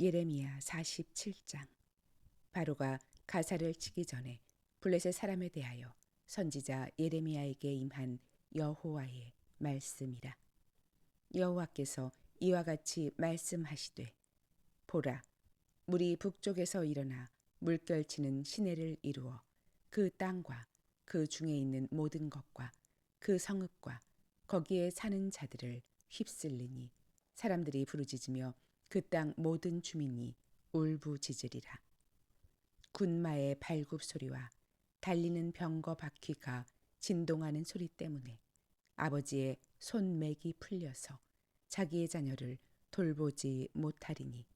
예레미야 47장. 바로가 가사를 치기 전에 블레셋 사람에 대하여 선지자 예레미야에게 임한 여호와의 말씀이라. 여호와께서 이와 같이 말씀하시되 보라 물이 북쪽에서 일어나 물결치는 시내를 이루어 그 땅과 그 중에 있는 모든 것과 그 성읍과 거기에 사는 자들을 휩쓸리니 사람들이 부르짖으며 그 땅 모든 주민이 울부짖으리라. 군마의 발굽 소리와 달리는 병거 바퀴가 진동하는 소리 때문에 아버지의 손맥이 풀려서 자기의 자녀를 돌보지 못하리니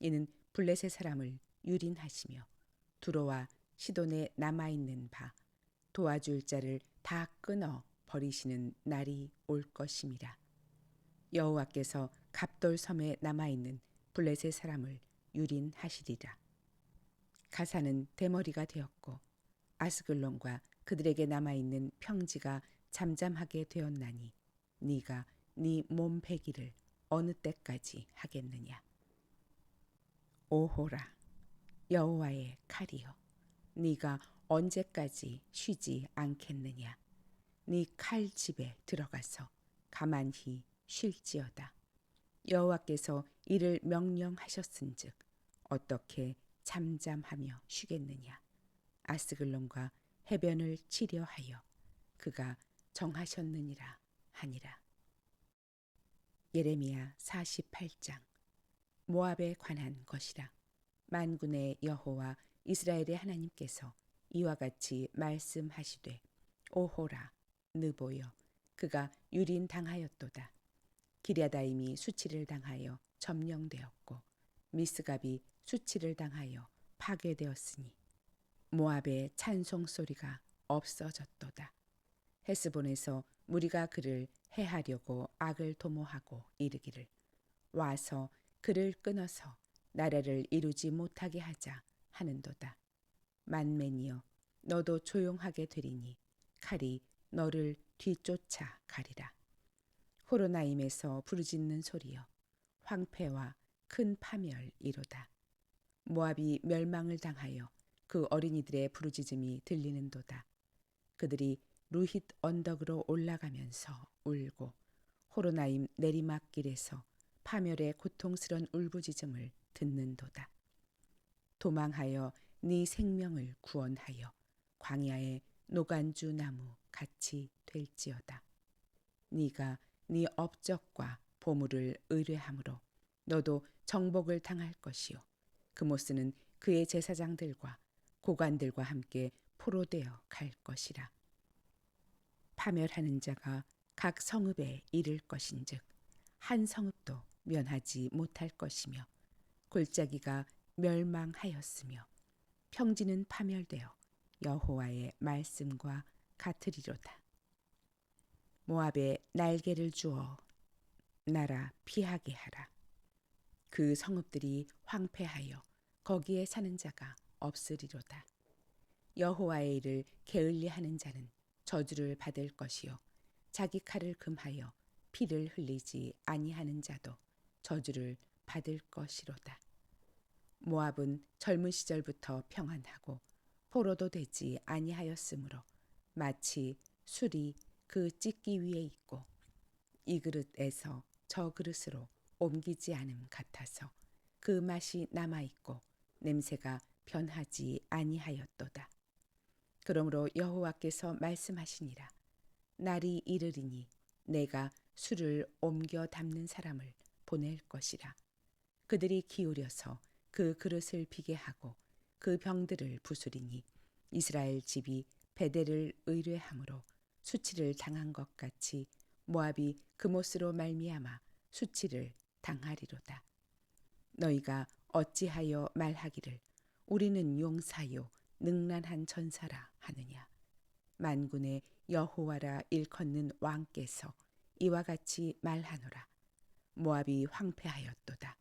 이는 블레셋 사람을 유린하시며 두로와 시돈에 남아 있는 바 도와줄 자를 다 끊어 버리시는 날이 올 것임이라. 여호와께서 갑돌 섬에 남아 있는 블레셋 사람을 유린하시리라. 가사는 대머리가 되었고 아스글론과 그들에게 남아 있는 평지가 잠잠하게 되었나니 네가 네 몸 베기를 어느 때까지 하겠느냐? 오호라 여호와의 칼이여 네가 언제까지 쉬지 않겠느냐? 네 칼 집에 들어가서 가만히 쉴지어다. 여호와께서 이를 명령하셨은즉 어떻게 잠잠하며 쉬겠느냐? 아스글론과 해변을 치려하여 그가 정하셨느니라 하니라. 예레미야 48장 모압에 관한 것이라 만군의 여호와 이스라엘의 하나님께서 이와 같이 말씀하시되 오호라 느보여 그가 유린 당하였도다 기랴다임이 수치를 당하여 점령되었고 미스갑이 수치를 당하여 파괴되었으니 모압의 찬송 소리가 없어졌도다 헤스본에서 무리가 그를 해하려고 악을 도모하고 이르기를 와서 그를 끊어서 나라를 이루지 못하게 하자 하는도다. 만맨이여 너도 조용하게 되리니 칼이 너를 뒤쫓아 가리라. 호로나임에서 부르짖는 소리여 황폐와 큰 파멸이로다. 모압이 멸망을 당하여 그 어린이들의 부르짖음이 들리는도다. 그들이 루힛 언덕으로 올라가면서 울고 호로나임 내리막길에서 파멸의 고통스런 울부짖음을 듣는도다. 도망하여 네 생명을 구원하여 광야의 노간주 나무 같이 될지어다. 네가 네 업적과 보물을 의뢰함으로 너도 정복을 당할 것이요 그모스는 그의 제사장들과 고관들과 함께 포로되어 갈 것이라. 파멸하는 자가 각 성읍에 이를 것인즉 한 성읍도 면하지 못할 것이며 골짜기가 멸망하였으며 평지는 파멸되어 여호와의 말씀과 같으리로다. 모압에 날개를 주어 나라 피하게 하라. 그 성읍들이 황폐하여 거기에 사는 자가 없으리로다. 여호와의 일을 게을리하는 자는 저주를 받을 것이요 자기 칼을 금하여 피를 흘리지 아니하는 자도 저주를 받을 것이로다. 모압은 젊은 시절부터 평안하고 포로도 되지 아니하였으므로 마치 술이 그 찢기 위에 있고 이 그릇에서 저 그릇으로 옮기지 않음 같아서 그 맛이 남아 있고 냄새가 변하지 아니하였도다. 그러므로 여호와께서 말씀하시니라 날이 이르리니 내가 술을 옮겨 담는 사람을 보낼 것이라 그들이 기울여서 그 그릇을 비게 하고 그 병들을 부수리니 이스라엘 집이 베델을 의뢰함으로 수치를 당한 것 같이 모압이 그못으로 말미암아 수치를 당하리로다. 너희가 어찌하여 말하기를 우리는 용사요 능란한 전사라 하느냐? 만군의 여호와라 일컫는 왕께서 이와 같이 말하노라. 모압이 황폐하였도다.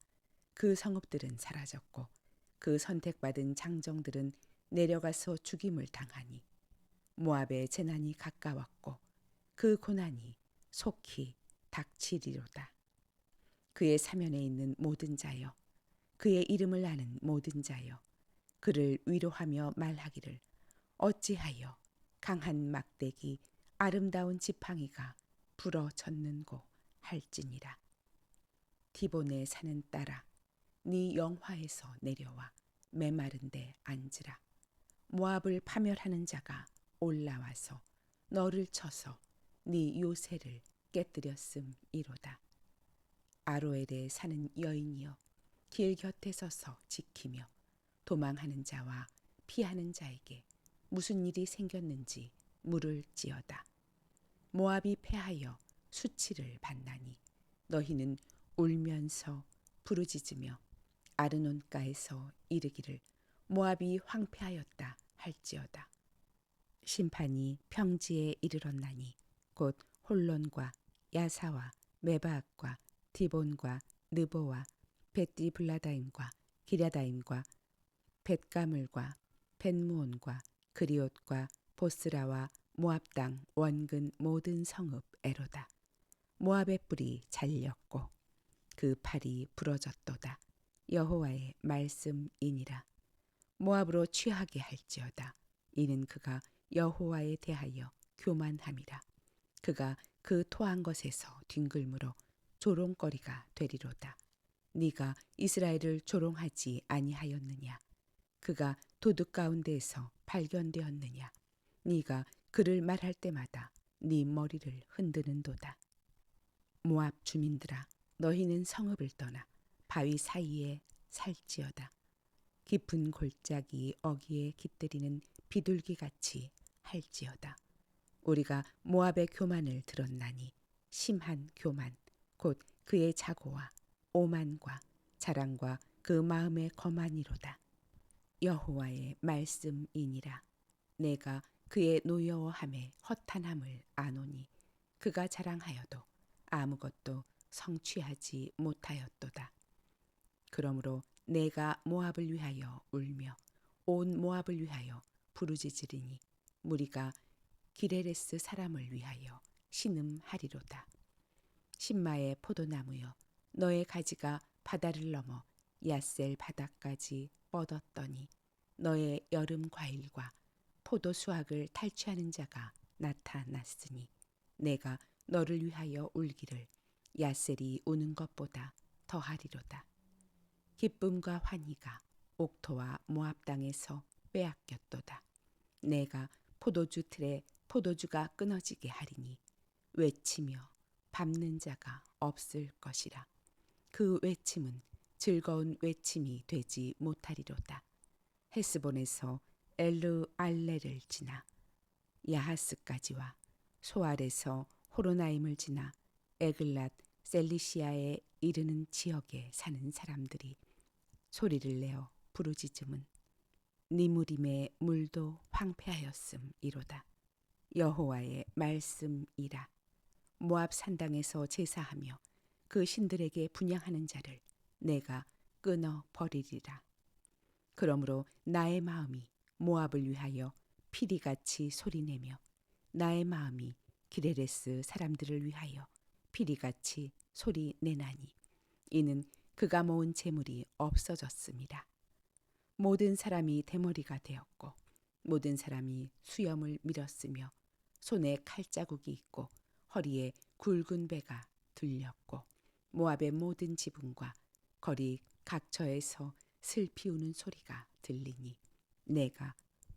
그 성읍들은 사라졌고 그 선택받은 장정들은 내려가서 죽임을 당하니 모압의 재난이 가까웠고 그 고난이 속히 닥치리로다. 그의 사면에 있는 모든 자여 그의 이름을 아는 모든 자여 그를 위로하며 말하기를 어찌하여 강한 막대기 아름다운 지팡이가 부러졌는고 할지니라. 디본의 산은 따라 네 영화에서 내려와 메마른데 앉으라. 모압을 파멸하는 자가 올라와서 너를 쳐서 네 요새를 깨뜨렸음이로다 아로엘에 사는 여인이여 길 곁에 서서 지키며 도망하는 자와 피하는 자에게 무슨 일이 생겼는지 물을지어다. 모압이 패하여 수치를 받나니 너희는 울면서 부르짖으며 아르논가에서 이르기를 모압이 황폐하였다 할지어다. 심판이 평지에 이르렀나니 곧 홀론과 야사와 메바악과 디본과 느보와 벳디블라다임과 기랴다임과 벳가물과 벳무온과 그리옷과 보스라와 모압 땅 원근 모든 성읍 에로다. 모압의 뿔이 잘렸고 그 팔이 부러졌도다. 여호와의 말씀이니라. 모압으로 취하게 할지어다. 이는 그가 여호와에 대하여 교만함이라. 그가 그 토한 것에서 뒹굴므로 조롱거리가 되리로다. 네가 이스라엘을 조롱하지 아니하였느냐? 그가 도둑 가운데에서 발견되었느냐? 네가 그를 말할 때마다 네 머리를 흔드는도다. 모압 주민들아, 너희는 성읍을 떠나 바위 사이에 살지어다. 깊은 골짜기 어기에 깃들이는 비둘기 같이 할지어다. 우리가 모압의 교만을 들었나니 심한 교만 곧 그의 자고와 오만과 자랑과 그 마음의 거만이로다. 여호와의 말씀이니라. 내가 그의 노여워함에 허탄함을 아노니 그가 자랑하여도 아무것도 성취하지 못하였도다. 그러므로 내가 모압을 위하여 울며 온 모압을 위하여 부르짖으리니 무리가 기레레스 사람을 위하여 신음하리로다. 신마의 포도나무여 너의 가지가 바다를 넘어 야셀 바다까지 뻗었더니 너의 여름 과일과 포도 수확을 탈취하는 자가 나타났으니 내가 너를 위하여 울기를 야셀이 우는 것보다 더하리로다. 기쁨과 환희가 옥토와 모압 땅에서 빼앗겼도다. 내가 포도주 틀에 포도주가 끊어지게 하리니 외치며 밟는 자가 없을 것이라. 그 외침은 즐거운 외침이 되지 못하리로다. 헤스본에서 엘르 알레를 지나 야하스까지와 소알에서 호로나임을 지나 에글랏 셀리시아에 이르는 지역에 사는 사람들이 소리를 내어 부르짖음은 니무림의 물도 황폐하였음이로다. 여호와의 말씀이라. 모압 산당에서 제사하며 그 신들에게 분양하는 자를 내가 끊어 버리리라. 그러므로 나의 마음이 모압을 위하여 피리같이 소리내며 나의 마음이 기레레스 사람들을 위하여 피리같이 소리내나니 이는 그가 모은 재물이 없어졌습니다. 모든 사람이 대머리가 되었고 모든 사람이 수염을 밀었으며 손에 칼자국이 있고 허리에 굵은 배가 들렸고 모압의 모든 지붕과 거리 각처에서 슬피 우는 소리가 들리니 내가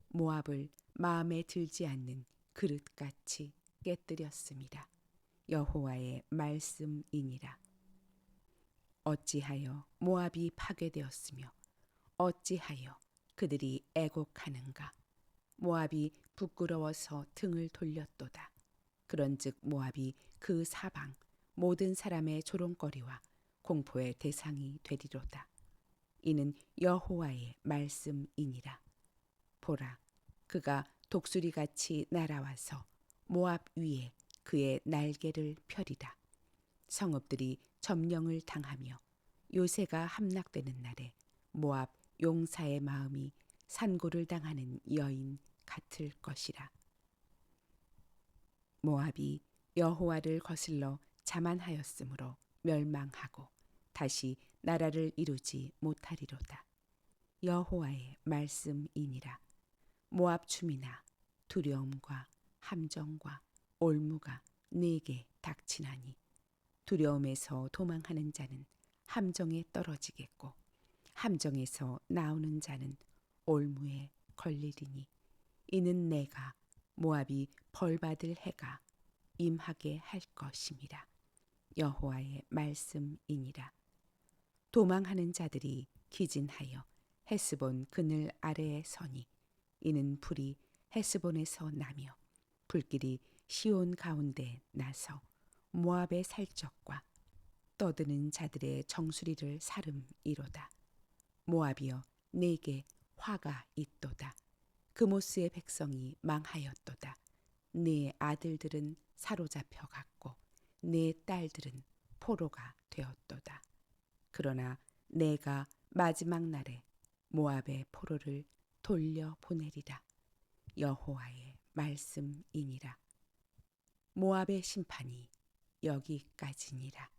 모압을 마음에 들지 않는 그릇같이 깨뜨렸습니다. 여호와의 말씀이니라. 어찌하여 모압이 파괴되었으며 어찌하여 그들이 애곡하는가? 모압이 부끄러워서 등을 돌렸도다. 그런즉 모압이 그 사방 모든 사람의 조롱거리와 공포의 대상이 되리로다. 이는 여호와의 말씀이니라. 보라, 그가 독수리같이 날아와서 모압 위에 그의 날개를 펴리라. 성읍들이 점령을 당하며 요새가 함락되는 날에 모압 용사의 마음이 산고를 당하는 여인 같을 것이라. 모압이 여호와를 거슬러 자만하였으므로 멸망하고 다시 나라를 이루지 못하리로다. 여호와의 말씀이니라. 모압 춤이나 두려움과 함정과 올무가 내게 닥치나니 두려움에서 도망하는 자는 함정에 떨어지겠고 함정에서 나오는 자는 올무에 걸리리니 이는 내가 모압이 벌받을 해가 임하게 할 것임이라 여호와의 말씀이니라 도망하는 자들이 기진하여 헤스본 그늘 아래에 서니 이는 불이 헤스본에서 나며 불길이 시온 가운데 나서 모압의 살적과 떠드는 자들의 정수리를 사름이로다. 모압이여 내게 화가 있도다. 그모스의 백성이 망하였도다. 네 아들들은 사로잡혀 갔고 네 딸들은 포로가 되었도다. 그러나 내가 마지막 날에 모압의 포로를 돌려 보내리라. 여호와의 말씀이니라. 모압의 심판이 여기까지니라.